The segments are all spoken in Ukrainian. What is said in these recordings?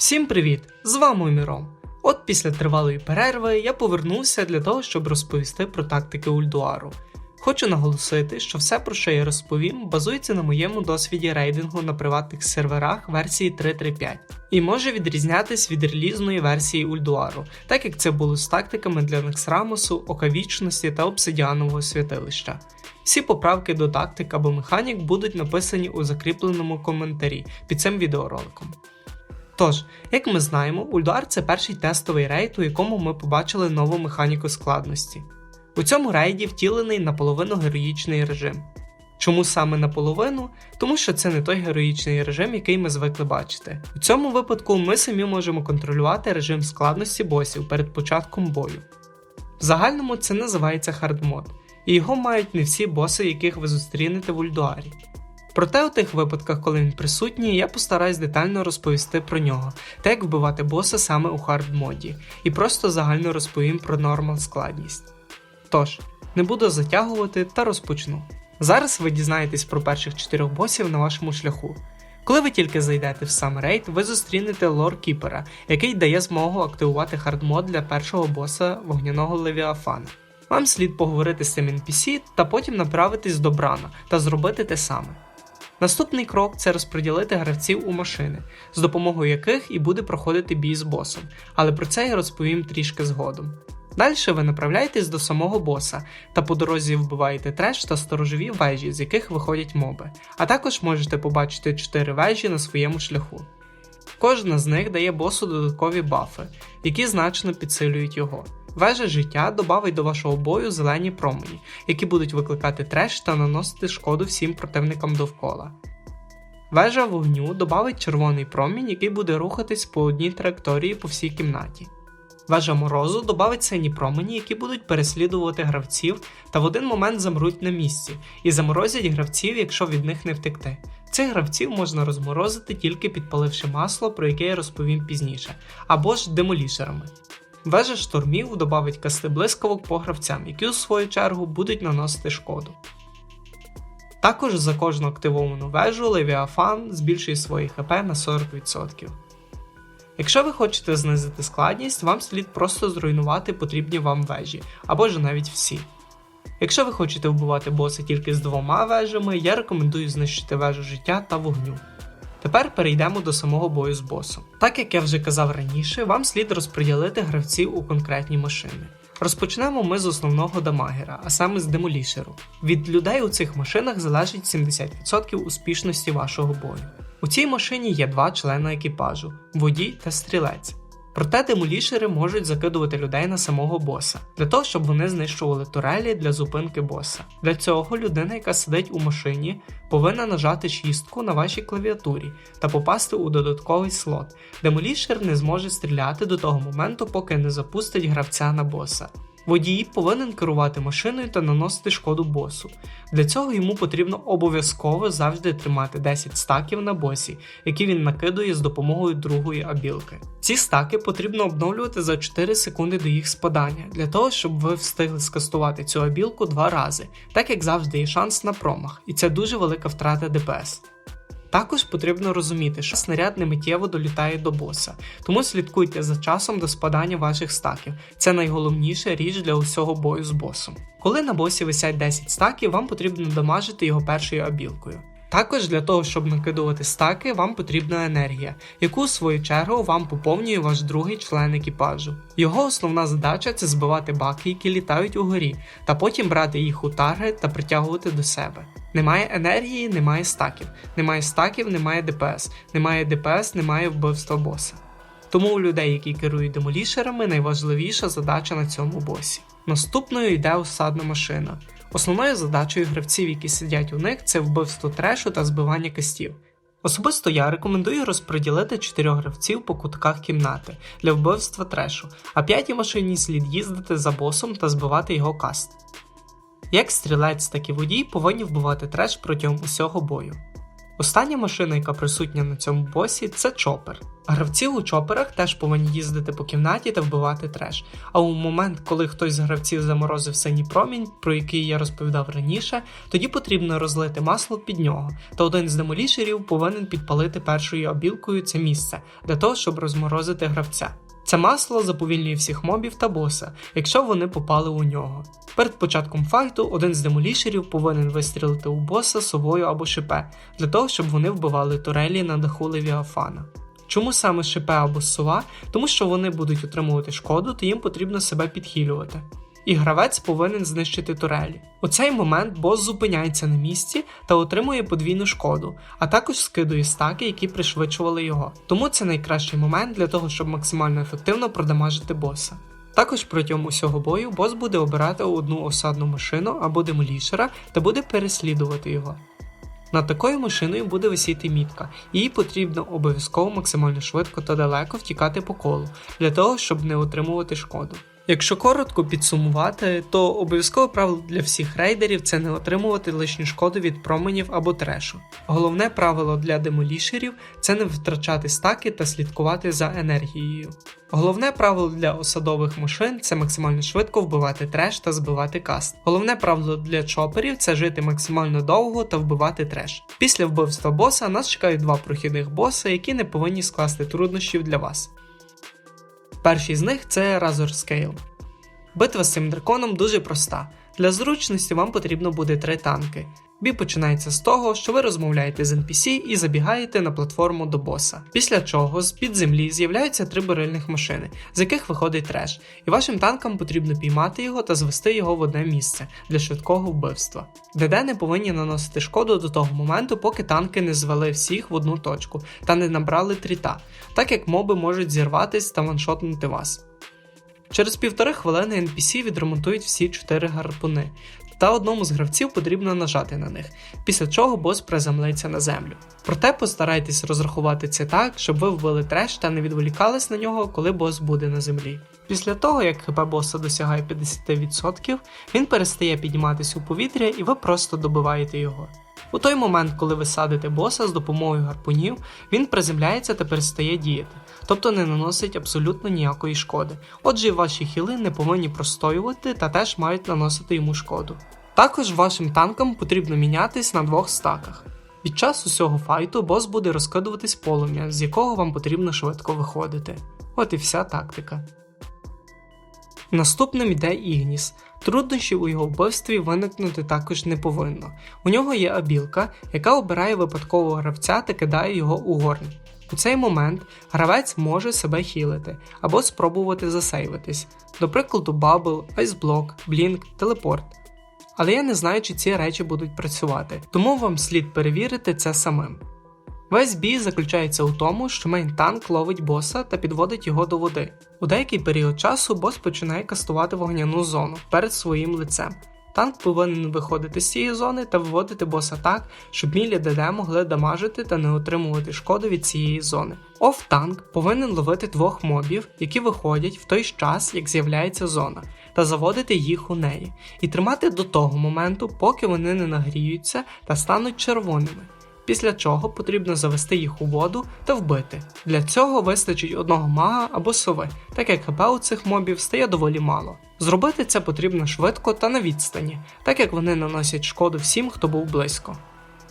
Всім привіт! З вами Міром. От після тривалої перерви я повернувся для того, щоб розповісти про тактики Ульдуару. Хочу наголосити, що все, про що я розповім, базується на моєму досвіді рейдингу на приватних серверах версії 3.3.5 і може відрізнятись від релізної версії Ульдуару, так як це було з тактиками для Нексрамосу, Окавічності та обсидіанового святилища. Всі поправки до тактик або механік будуть написані у закріпленому коментарі під цим відеороликом. Тож, як ми знаємо, Ульдуар це перший тестовий рейд, у якому ми побачили нову механіку складності. У цьому рейді втілений наполовину героїчний режим. Чому саме наполовину? Тому що це не той героїчний режим, який ми звикли бачити. У цьому випадку ми самі можемо контролювати режим складності босів перед початком бою. В загальному це називається хардмод, і його мають не всі боси, яких ви зустрінете в Ульдуарі. Проте у тих випадках, коли він присутній, я постараюсь детально розповісти про нього, та як вбивати боса саме у хардмоді, і просто загально розповім про нормал складність. Тож, не буду затягувати та розпочну. Зараз ви дізнаєтесь про перших чотирьох босів на вашому шляху. Коли ви тільки зайдете в сам рейд, ви зустрінете лор Кіпера, який дає змогу активувати хардмод для першого боса вогняного Левіафана. Вам слід поговорити з цим NPC та потім направитись до Брана та зробити те саме. Наступний крок це розподілити гравців у машини, з допомогою яких і буде проходити бій з босом, але про це я розповім трішки згодом. Далі ви направляєтесь до самого боса та по дорозі вбиваєте треш та сторожові вежі, з яких виходять моби, а також можете побачити 4 вежі на своєму шляху. Кожна з них дає босу додаткові бафи, які значно підсилюють його. Вежа життя додавить до вашого бою зелені промені, які будуть викликати треш та наносити шкоду всім противникам довкола. Вежа вогню додавить червоний промінь, який буде рухатись по одній траєкторії по всій кімнаті. Вежа морозу додавить сині промені, які будуть переслідувати гравців та в один момент замруть на місці, і заморозять гравців, якщо від них не втекти. Цих гравців можна розморозити тільки підпаливши масло, про яке я розповім пізніше, або ж демолішерами. Вежа штурмів додавить касти блискавок по гравцям, які у свою чергу будуть наносити шкоду. Також за кожну активовану вежу Левіафан збільшує свої ХП на 40%. Якщо ви хочете знизити складність, вам слід просто зруйнувати потрібні вам вежі, або ж навіть всі. Якщо ви хочете вбивати боса тільки з двома вежами, я рекомендую знищити вежу життя та вогню. Тепер перейдемо до самого бою з босом. Так як я вже казав раніше, вам слід розподілити гравців у конкретні машини. Розпочнемо ми з основного дамагера, а саме з демолішеру. Від людей у цих машинах залежить 70% успішності вашого бою. У цій машині є два члени екіпажу водій та стрілець. Проте демолішери можуть закидувати людей на самого боса, для того, щоб вони знищували турелі для зупинки боса. Для цього людина, яка сидить у машині, повинна нажати шістку на вашій клавіатурі та попасти у додатковий слот. Демолішер не зможе стріляти до того моменту, поки не запустить гравця на боса. Водій повинен керувати машиною та наносити шкоду босу. Для цього йому потрібно обов'язково завжди тримати 10 стаків на босі, які він накидує з допомогою другої абілки. Ці стаки потрібно обновлювати за 4 секунди до їх спадання, для того, щоб ви встигли скастувати цю абілку два рази, так як завжди є шанс на промах, і це дуже велика втрата ДПС. Також потрібно розуміти, що снаряд не миттєво долітає до боса, тому слідкуйте за часом до спадання ваших стаків. Це найголовніша річ для усього бою з босом. Коли на босі висять 10 стаків, вам потрібно дамажити його першою абілкою. Також для того, щоб накидувати стаки, вам потрібна енергія, яку в свою чергу вам поповнює ваш другий член екіпажу. Його основна задача це збивати баки, які літають угорі, та потім брати їх у таргет та притягувати до себе. Немає енергії, немає стаків. Немає стаків, немає ДПС. Немає ДПС, немає вбивства боса. Тому у людей, які керують демолішерами, найважливіша задача на цьому босі. Наступною йде осадна машина. Основною задачею гравців, які сидять у них, це вбивство трешу та збивання кастів. Особисто я рекомендую розподілити 4 гравців по кутках кімнати для вбивства трешу, а п'ятій машині слід їздити за босом та збивати його каст. Як стрілець, так і водій повинні вбивати треш протягом усього бою. Остання машина, яка присутня на цьому босі, це чопер. Гравці у чоперах теж повинні їздити по кімнаті та вбивати треш. А у момент, коли хтось з гравців заморозив синій промінь, про який я розповідав раніше, тоді потрібно розлити масло під нього, та один з демолішерів повинен підпалити першою обілкою це місце для того, щоб розморозити гравця. Це масло заповільнює всіх мобів та боса, якщо вони попали у нього. Перед початком файту один з демолішерів повинен вистрілити у боса совою або шипе, для того, щоб вони вбивали турелі на даху Левіафана. Чому саме шипе або сова? Тому що вони будуть отримувати шкоду, то їм потрібно себе підхилювати. І гравець повинен знищити турелі. У цей момент бос зупиняється на місці та отримує подвійну шкоду, а також скидує стаки, які пришвидшували його. Тому це найкращий момент для того, щоб максимально ефективно продамажити боса. Також протягом усього бою бос буде обирати одну осадну машину або демолішера та буде переслідувати його. Над такою машиною буде висіти мітка, їй потрібно обов'язково максимально швидко та далеко втікати по колу, для того, щоб не отримувати шкоду. Якщо коротко підсумувати, то обов'язкове правило для всіх рейдерів це не отримувати лишню шкоду від променів або трешу. Головне правило для демолішерів це не втрачати стаки та слідкувати за енергією. Головне правило для осадових машин це максимально швидко вбивати треш та збивати каст. Головне правило для чоперів це жити максимально довго та вбивати треш. Після вбивства боса нас чекають два прохідних боса, які не повинні скласти труднощів для вас. Перший з них це Razor Scale. Битва з цим драконом дуже проста. Для зручності вам потрібно буде три танки. Бій починається з того, що ви розмовляєте з NPC і забігаєте на платформу до боса. Після чого з під землі з'являються три бурильних машини, з яких виходить треш, і вашим танкам потрібно піймати його та звести його в одне місце для швидкого вбивства. ДД не повинні наносити шкоду до того моменту, поки танки не звели всіх в одну точку та не набрали тріта, так як моби можуть зірватись та ваншотнути вас. Через півтори хвилини NPC відремонтують всі чотири гарпуни, та одному з гравців потрібно нажати на них, після чого бос приземлиться на землю. Проте постарайтесь розрахувати це так, щоб ви вбили треш та не відволікались на нього, коли бос буде на землі. Після того, як хп боса досягає 50%, він перестає підніматися у повітря і ви просто добиваєте його. У той момент, коли ви садите боса з допомогою гарпунів, він приземляється та перестає діяти, тобто не наносить абсолютно ніякої шкоди. Отже, ваші хіли не повинні простоювати та теж мають наносити йому шкоду. Також вашим танкам потрібно мінятись на двох стаках. Під час усього файту бос буде розкидуватись полум'я, з якого вам потрібно швидко виходити. От і вся тактика. Наступним йде Ігніс. Труднощів у його вбивстві виникнути також не повинно. У нього є абілка, яка обирає випадкового гравця та кидає його у горн. У цей момент гравець може себе хілити або спробувати засейвитись, до прикладу, бабл, айсблок, блінк, телепорт. Але я не знаю, чи ці речі будуть працювати, тому вам слід перевірити це самим. Весь бій заключається у тому, що мейн-танк ловить боса та підводить його до води. У деякий період часу бос починає кастувати вогняну зону перед своїм лицем. Танк повинен виходити з цієї зони та виводити боса так, щоб мілі ДД могли дамажити та не отримувати шкоду від цієї зони. Оф-танк повинен ловити двох мобів, які виходять в той час, як з'являється зона, та заводити їх у неї, і тримати до того моменту, поки вони не нагріються та стануть червоними після чого потрібно завести їх у воду та вбити. Для цього вистачить одного мага або сови, так як хп у цих мобів стає доволі мало. Зробити це потрібно швидко та на відстані, так як вони наносять шкоду всім, хто був близько.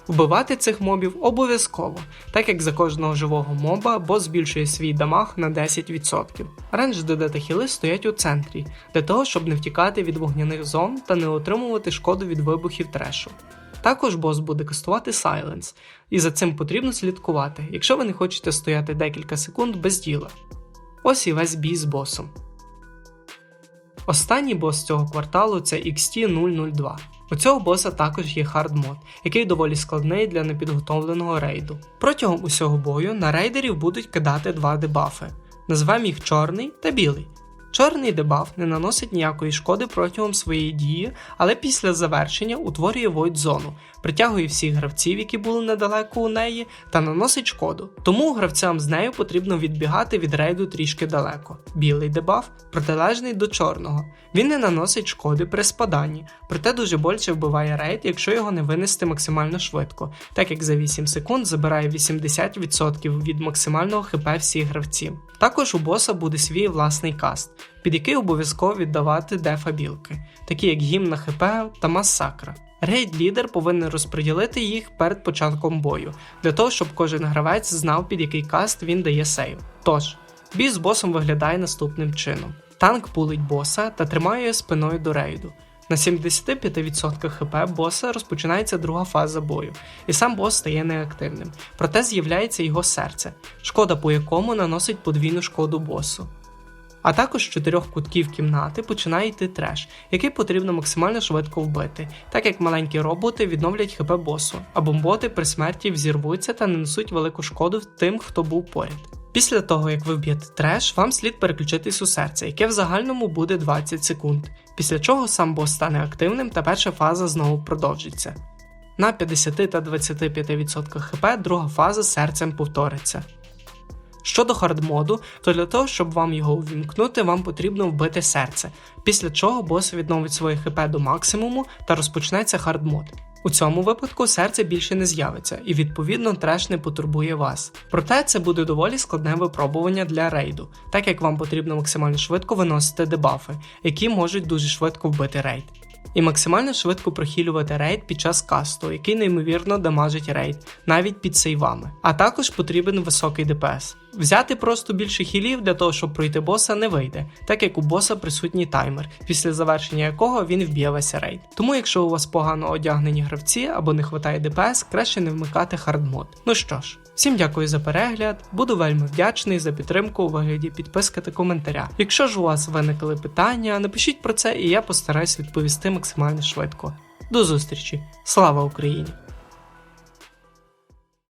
Вбивати цих мобів обов'язково, так як за кожного живого моба бос збільшує свій дамаг на 10%. Рендж ДД та хіли стоять у центрі, для того, щоб не втікати від вогняних зон та не отримувати шкоду від вибухів трешу. Також бос буде кастувати Silence, і за цим потрібно слідкувати, якщо ви не хочете стояти декілька секунд без діла. Ось і весь бій з босом. Останній бос цього кварталу це XT002. У цього боса також є хардмод, який доволі складний для непідготовленого рейду. Протягом усього бою на рейдерів будуть кидати два дебафи. Назвемо їх чорний та білий. Чорний дебаф не наносить ніякої шкоди протягом своєї дії, але після завершення утворює Void зону, притягує всіх гравців, які були недалеко у неї, та наносить шкоду. Тому гравцям з нею потрібно відбігати від рейду трішки далеко. Білий дебаф протилежний до чорного. Він не наносить шкоди при спаданні, проте дуже боляче вбиває рейд, якщо його не винести максимально швидко, так як за 8 секунд забирає 80% від максимального хп всіх гравців. Також у боса буде свій власний каст, під який обов'язково віддавати дефа білки, такі як гімн на хп та масакра. Рейд лідер повинен розподілити їх перед початком бою, для того, щоб кожен гравець знав, під який каст він дає сейв. Тож, бій з босом виглядає наступним чином: танк пулить боса та тримає спиною до рейду. На 75% хп боса розпочинається друга фаза бою, і сам бос стає неактивним. Проте з'являється його серце, шкода по якому наносить подвійну шкоду босу. А також з чотирьох кутків кімнати починає йти треш, який потрібно максимально швидко вбити, так як маленькі роботи відновлять хп босу, а бомботи при смерті взірвуться та нанесуть велику шкоду тим, хто був поряд. Після того, як ви вб'єте треш, вам слід переключитись у серце, яке в загальному буде 20 секунд, після чого сам бос стане активним та перша фаза знову продовжиться. На 50 та 25% хп друга фаза серцем повториться. Щодо хардмоду, то для того, щоб вам його увімкнути, вам потрібно вбити серце, після чого бос відновить своє хп до максимуму та розпочнеться хардмод. У цьому випадку серце більше не з'явиться, і відповідно треш не потурбує вас. Проте це буде доволі складне випробування для рейду, так як вам потрібно максимально швидко виносити дебафи, які можуть дуже швидко вбити рейд. І максимально швидко прохилювати рейд під час касту, який неймовірно дамажить рейд, навіть під сейвами. А також потрібен високий ДПС. Взяти просто більше хілів для того, щоб пройти боса, не вийде, так як у боса присутній таймер, після завершення якого він вб'є весь рейд. Тому, якщо у вас погано одягнені гравці або не вистачає ДПС, краще не вмикати хардмод. Ну що ж. Всім дякую за перегляд, буду вельми вдячний за підтримку у вигляді підписки та коментаря. Якщо ж у вас виникли питання, напишіть про це і я постараюсь відповісти максимально швидко. До зустрічі! Слава Україні!